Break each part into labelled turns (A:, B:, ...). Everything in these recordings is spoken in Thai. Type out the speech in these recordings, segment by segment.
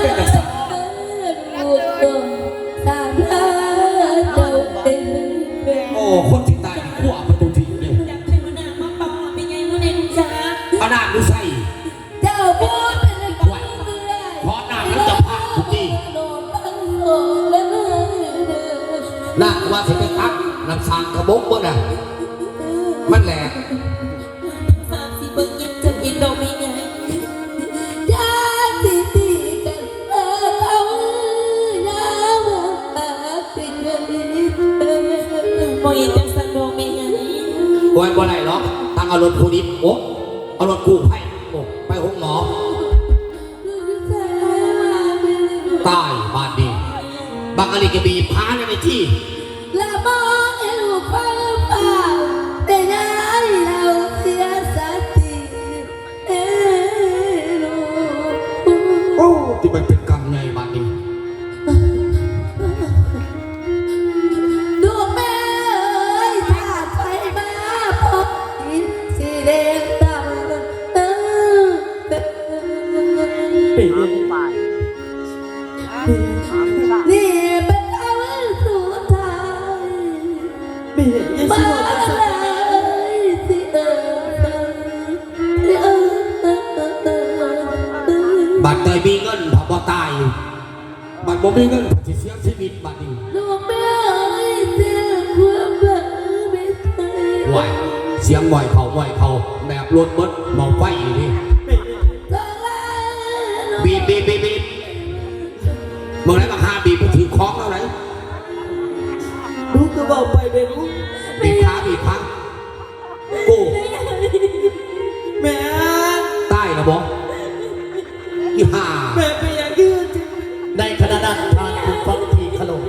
A: เป็น
B: จังซั่น
A: โอ้คนที่ตายนี่ขั้วประตูทีเลย
C: อยากให้หัวหน้ามาเป่าเป็นไงหัน้าลูกจ๋า
A: ขนาดูใส่
B: เจ้าพูเป็นกัน
A: พราะหน้ามันจะพักทุกที
B: โดนพังโง่แล้วเด้อ
A: หน้าว่าสิไปตักน้ำสางกระบอกบ่น่ะมันแหลก
C: เห็นจังสันดอกไม่ไง
A: โอ้ยบ่ได้หรอกตั้งเอารถผู้ดิบโอ้เอารถกู้ภัยโอ้ไปห้องหมอตายบ้านดีบางอะไรก็บีบพาในที่
B: ละมองให้ลูกฟังเปล่าแต่ยายเราเสียสติเอ้ลูก
A: โอ้ที่มันเป็นกรรมในบ้าน
B: เป็
C: น
D: ไป
B: นี่เป็นคำสุดท้าย
C: เป็นยัง
B: มา
C: สิบอกจังสัน
B: เลยสิเออเออเออเออ
A: บัตรเตยมีเงินพอบ่ตายบัตรบ่มีเงินพอสิเสียชีวิตบัตรนี้
B: ลูกแม่เอ้ยเสียความหวังไม่เคย
A: ไหวเสียงไหวเขาไหวเขาแบบรถเบิดมองไฟอยู่นี่
B: สลาย
A: บีบีบีบเมื่อไรมาหาบีบมันถือของแล้วไหน
C: ลูกก็บอกไปเป็นลูก
A: บีบขาบีบขากู
C: แม่
A: ใต้นะบอยี่ห้า
C: แม่เป็นยังยืน
E: ในขณะนั้นทานคุณฟังทีขลม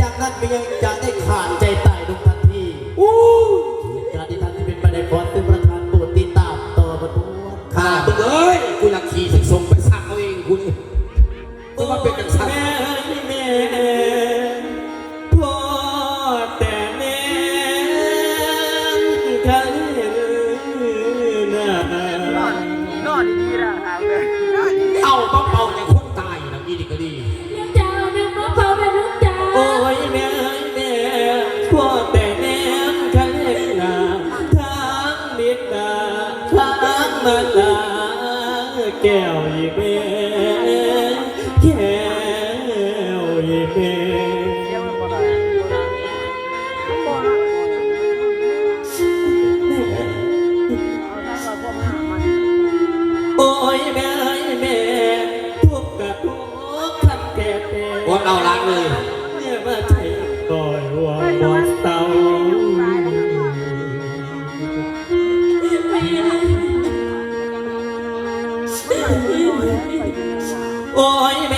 E: จากนั้นก็ยังจะได้ขาดใจตายลงทันที
C: อู้
A: ยกูอยากขี่สิส่งไปซักเอาเองกูนี่กูว่าเป็นจังสัน
C: แม่แม่พ่อแต่แม่คันหน้า
D: นอนดีๆนะหางเลยนอนดี
A: เอาเป่าอย่างคนตายนะนี่ก็ดี
B: เจ้าหนึ่งมาเฝ้าเป็นลูกจ้า
C: โอ้ยแม่แม่พ่อแต่แม่คันหน้าทางนิดตาทางมาลา แก้วอีแม่แก้วอีแม่
D: เดี๋ยวมันบ่ได้บ่ได้มันบ่ได้เอาเราพวกหามัน
C: โอ้ยแม่แม่ทุกกะทุกข์ทันแก่แต่
A: วดเอาล้างเลย
C: เนี่ยมาใช้ก่อยหัวบอเตา โอ้ยแ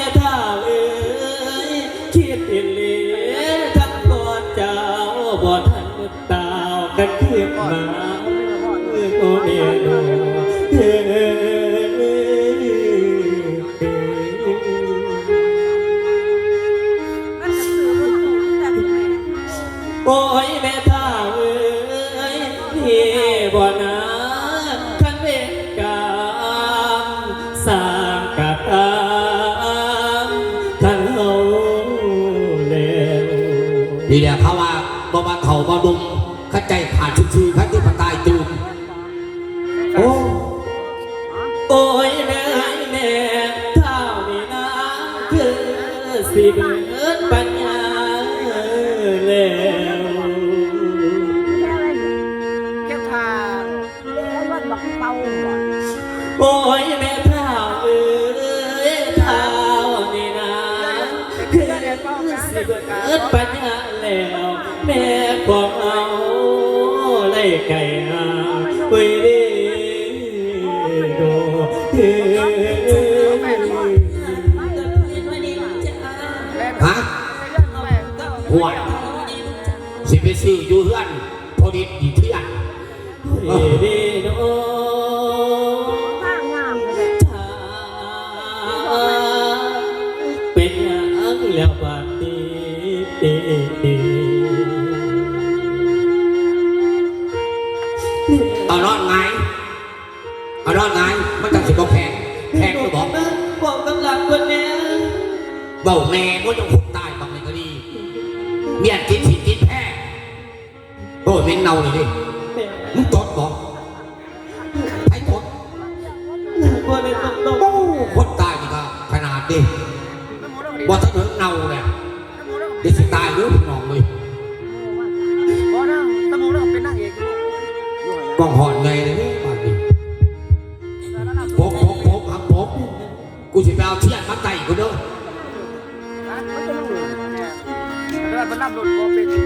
C: นี่แห
A: ละเขาว่าบ่มาเข่าบ่ดุมเข้าใจขาดชื่อๆเข้าที่ปตายตูมโอ้
C: โอ้ยแม่แม่เท่านี้นะคือสิเบิดปัญญาแล้ว
D: แค่ทาแล้วบักเป่า
C: โอ้ยแม่เท่าเอ้ยเท่านี้นะคือสิเบิดปัญญา แล้วแม่บอกเอาเลยไก่หาไว้เด้อเฮ้ย
A: ฮะห่วยสิไปซื้ออยู่เฮือนพอดีดีเที่ยง
C: เฮ้ยเด้อ
D: ทางงามเลย
C: เป็นอย่างแล้วบาดนี้
A: เอานอนไงเอานอนไงมันจังสิบ่แพงแพงก็บอก
C: บอกกำลังคนเนี้ย
A: เบาแม่ก็ยังคุกตายบางในก็ดีเมียกินผิดกินแพ้โอ้ยเม้นเน่าเลยดิ
C: แม่
A: มึงตด กองหอนไงเลยนี่ป่านนี้พกพกพกครับพกกูสิไปเอาเทียนมาไต่กูเด้อ
D: มันจะรู้เนี่ยเดินมันนำรถโบเป็นแล้วรถรถพวกเขาสัมภาษณ์มัน